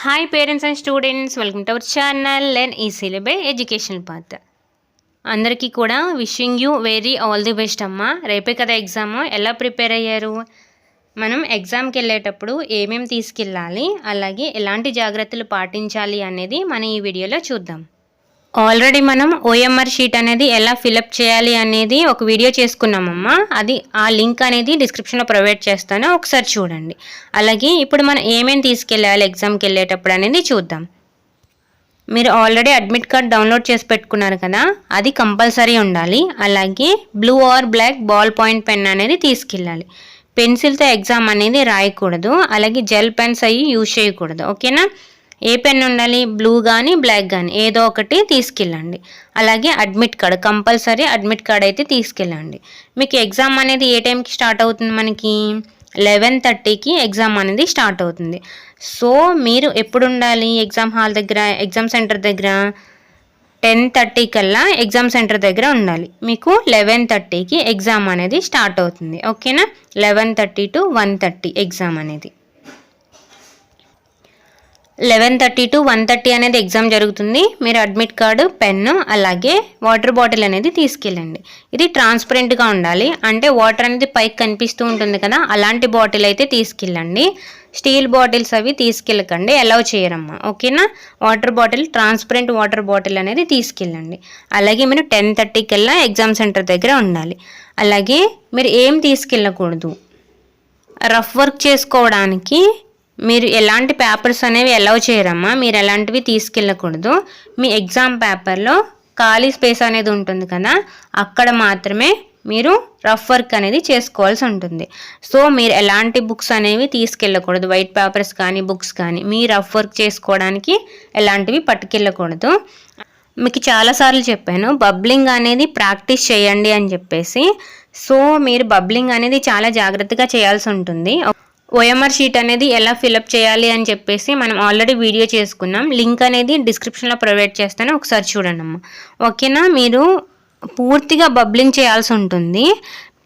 Hi parents and students welcome to our channel లెన్ ఈ by education path అందరికీ కూడా wishing you very all the best అమ్మా. రేపే కదా ఎగ్జామ్ ఎలా ప్రిపేర్ అయ్యారు? మనం ఎగ్జామ్కి వెళ్ళేటప్పుడు ఏమేమి తీసుకెళ్ళాలి? అలాగే ఎలాంటి జాగ్రత్తలు పాటించాలి అనేది మనం ఈ వీడియోలో చూద్దాం. ఆల్రెడీ మనం ఓఎంఆర్ షీట్ అనేది ఎలా ఫిలప్ చేయాలి అనేది ఒక వీడియో చేసుకున్నామమ్మా. అది ఆ లింక్ అనేది డిస్క్రిప్షన్లో ప్రొవైడ్ చేస్తాను. ఒకసారి చూడండి. అలాగే ఇప్పుడు మనం ఏమేమి తీసుకెళ్ళాలి ఎగ్జామ్కి వెళ్ళేటప్పుడు అనేది చూద్దాం. మీరు ఆల్రెడీ అడ్మిట్ కార్డ్ డౌన్లోడ్ చేసి పెట్టుకున్నారు కదా అది కంపల్సరీ ఉండాలి. అలాగే blue or black ball point pen అనేది తీసుకెళ్ళాలి. పెన్సిల్తో ఎగ్జామ్ అనేది రాయకూడదు. అలాగే జెల్ పెన్స్ అవి యూజ్ చేయకూడదు. ఓకేనా? ఏ పెన్ ఉండాలి? బ్లూ కానీ బ్లాక్ కానీ ఏదో ఒకటి తీసుకెళ్ళండి. అలాగే admit card compulsory admit card అయితే తీసుకెళ్ళండి. మీకు ఎగ్జామ్ అనేది ఏ టైంకి స్టార్ట్ అవుతుంది మనకి? లెవెన్ థర్టీకి ఎగ్జామ్ అనేది స్టార్ట్ అవుతుంది. సో మీరు ఎప్పుడు ఉండాలి ఎగ్జామ్ హాల్ దగ్గర ఎగ్జామ్ సెంటర్ దగ్గర? టెన్ థర్టీ కల్లా ఎగ్జామ్ సెంటర్ దగ్గర ఉండాలి. మీకు లెవెన్ థర్టీకి ఎగ్జామ్ అనేది స్టార్ట్ అవుతుంది. ఓకేనా? Eleven thirty to one thirty exam అనేది. Eleven thirty to one thirty అనేది ఎగ్జామ్ జరుగుతుంది. మీరు అడ్మిట్ కార్డు పెన్ను అలాగే వాటర్ బాటిల్ అనేది తీసుకెళ్ళండి. ఇది ట్రాన్స్పరెంట్గా ఉండాలి. అంటే వాటర్ అనేది పైకి కనిపిస్తూ ఉంటుంది కదా అలాంటి బాటిల్ అయితే తీసుకెళ్ళండి. స్టీల్ బాటిల్స్ అవి తీసుకెళ్ళకండి. అలౌ చేయరమ్మా. ఓకేనా? Water bottle transparent water bottle అనేది తీసుకెళ్ళండి. అలాగే మీరు టెన్ థర్టీకి వెళ్ళా ఎగ్జామ్ సెంటర్ దగ్గర ఉండాలి. అలాగే మీరు ఏం తీసుకెళ్ళకూడదు? రఫ్ వర్క్ చేసుకోవడానికి మీరు ఎలాంటి పేపర్స్ అనేవి అలౌ చేయరమ్మా. మీరు ఎలాంటివి తీసుకెళ్ళకూడదు. మీ ఎగ్జామ్ పేపర్లో ఖాళీ స్పేస్ అనేది ఉంటుంది కదా. అక్కడ మాత్రమే మీరు రఫ్ వర్క్ అనేది చేసుకోవాల్సి ఉంటుంది. సో మీరు ఎలాంటి బుక్స్ అనేవి తీసుకెళ్ళకూడదు. వైట్ పేపర్స్ కానీ బుక్స్ కానీ. మీ రఫ్ వర్క్ చేసుకోవడానికి ఎలాంటివి పట్టుకెళ్ళకూడదు. మీకు చాలాసార్లు చెప్పాను బబ్లింగ్ అనేది ప్రాక్టీస్ చేయండి అని చెప్పేసి. సో మీరు బబ్లింగ్ అనేది చాలా జాగ్రత్తగా చేయాల్సి ఉంటుంది. ఓఎంఆర్ షీట్ అనేది ఎలా ఫిలప్ చేయాలి అని చెప్పేసి మనం ఆల్రెడీ వీడియో చేసుకున్నాం. లింక్ అనేది డిస్క్రిప్షన్లో ప్రొవైడ్ చేస్తాను. ఒకసారి చూడండి అమ్మ ఓకేనా మీరు పూర్తిగా బబ్లింగ్ చేయాల్సి ఉంటుంది.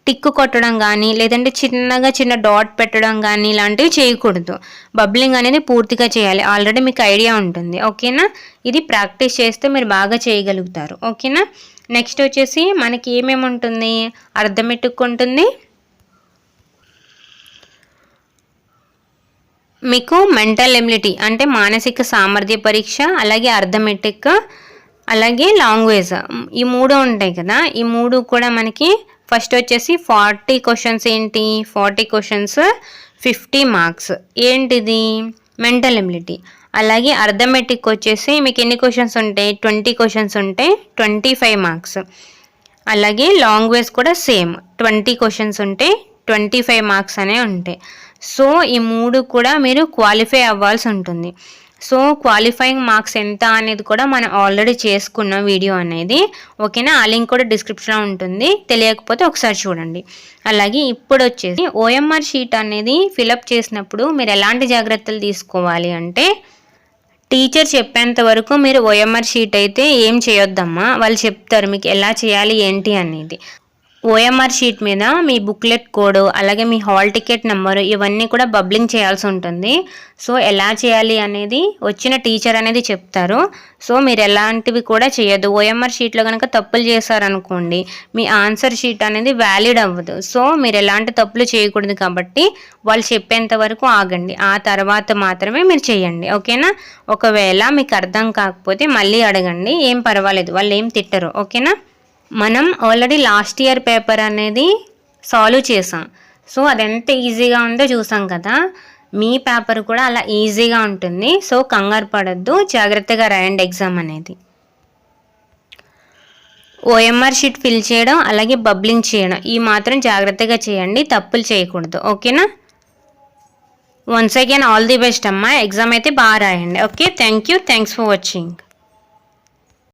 టిక్కు కొట్టడం కానీ లేదంటే చిన్నగా చిన్న డాట్ పెట్టడం కానీ ఇలాంటివి చేయకూడదు. బబ్లింగ్ అనేది పూర్తిగా చేయాలి. ఆల్రెడీ మీకు ఐడియా ఉంటుంది. ఓకేనా ఇది ప్రాక్టీస్ చేస్తే మీరు బాగా చేయగలుగుతారు. ఓకేనా నెక్స్ట్ వచ్చేసి మనకి ఏమేమి ఉంటుంది? అర్థమెట్టుకు ఉంటుంది. మీకు మెంటల్ ఎబిలిటీ అంటే మానసిక సామర్థ్య పరీక్ష అలాగే అర్థమెటిక్ అలాగే లాంగ్వేజ్ ఈ మూడు ఉంటాయి కదా. ఈ మూడు కూడా మనకి ఫస్ట్ వచ్చేసి ఫార్టీ క్వశ్చన్స్ ఏంటి? ఫార్టీ క్వశ్చన్స్ ఫిఫ్టీ మార్క్స్ ఏంటిది? మెంటల్ ఎబిలిటీ అలాగే అర్థమెటిక్ వచ్చేసి మీకు ఎన్ని క్వశ్చన్స్ ఉంటాయి? ట్వంటీ క్వశ్చన్స్ ఉంటాయి. ట్వంటీ ఫైవ్ మార్క్స్ అలాగే లాంగ్వేజ్ కూడా సేమ్ ట్వంటీ క్వశ్చన్స్ ఉంటాయి. ట్వంటీ ఫైవ్ మార్క్స్ అనే ఉంటాయి. సో ఈ మూడు కూడా మీరు క్వాలిఫై అవ్వాల్సి ఉంటుంది. సో క్వాలిఫైయింగ్ మార్క్స్ ఎంత అనేది కూడా మనం ఆల్రెడీ చేసుకున్న వీడియో అనేది ఓకేనా? ఆ లింక్ కూడా డిస్క్రిప్షన్లో ఉంటుంది. తెలియకపోతే ఒకసారి చూడండి. అలాగే ఇప్పుడు వచ్చేసి ఓఎంఆర్ షీట్ అనేది ఫిలప్ చేసినప్పుడు మీరు ఎలాంటి జాగ్రత్తలు తీసుకోవాలి అంటే టీచర్ చెప్పేంత వరకు మీరు ఓఎంఆర్ షీట్ అయితే ఏం చేయొద్దమ్మా? వాళ్ళు చెప్తారు మీకు ఎలా చేయాలి ఏంటి అనేది. ఓఎంఆర్ షీట్ మీద మీ బుక్లెట్ కోడ్ అలాగే మీ హాల్ టికెట్ నెంబర్ ఇవన్నీ కూడా బబ్లింగ్ చేయాల్సి ఉంటుంది. సో ఎలా చేయాలి అనేది వచ్చిన టీచర్ అనేది చెప్తారు. సో మీరు ఎలాంటివి కూడా చేయొద్దు. ఓఎంఆర్ షీట్లో కనుక తప్పులు చేశారనుకోండి మీ ఆన్సర్ షీట్ అనేది వ్యాలిడ్ అవ్వదు. సో మీరు ఎలాంటి తప్పులు చేయకూడదు కాబట్టి వాళ్ళు చెప్పేంత వరకు ఆగండి. ఆ తర్వాత మాత్రమే మీరు చేయండి. ఓకేనా? ఒకవేళ మీకు అర్థం కాకపోతే మళ్ళీ అడగండి. ఏం పర్వాలేదు. వాళ్ళు ఏం తిట్టరు. ఓకేనా? మనం ఆల్రెడీ లాస్ట్ ఇయర్ పేపర్ అనేది సాల్వ్ చేసాం. సో అది ఎంత ఈజీగా ఉందో చూసాం కదా. మీ పేపర్ కూడా అలా ఈజీగా ఉంటుంది. సో కంగారు పడద్దు. జాగ్రత్తగా రాయండి ఎగ్జామ్ అనేది. ఓఎంఆర్ షీట్ ఫిల్ చేయడం అలాగే బబ్లింగ్ చేయడం ఈ మాత్రం జాగ్రత్తగా చేయండి. తప్పులు చేయకూడదు. ఓకేనా? Once again all the best అమ్మా. ఎగ్జామ్ అయితే బాగా రాయండి. Okay thank you thanks for watching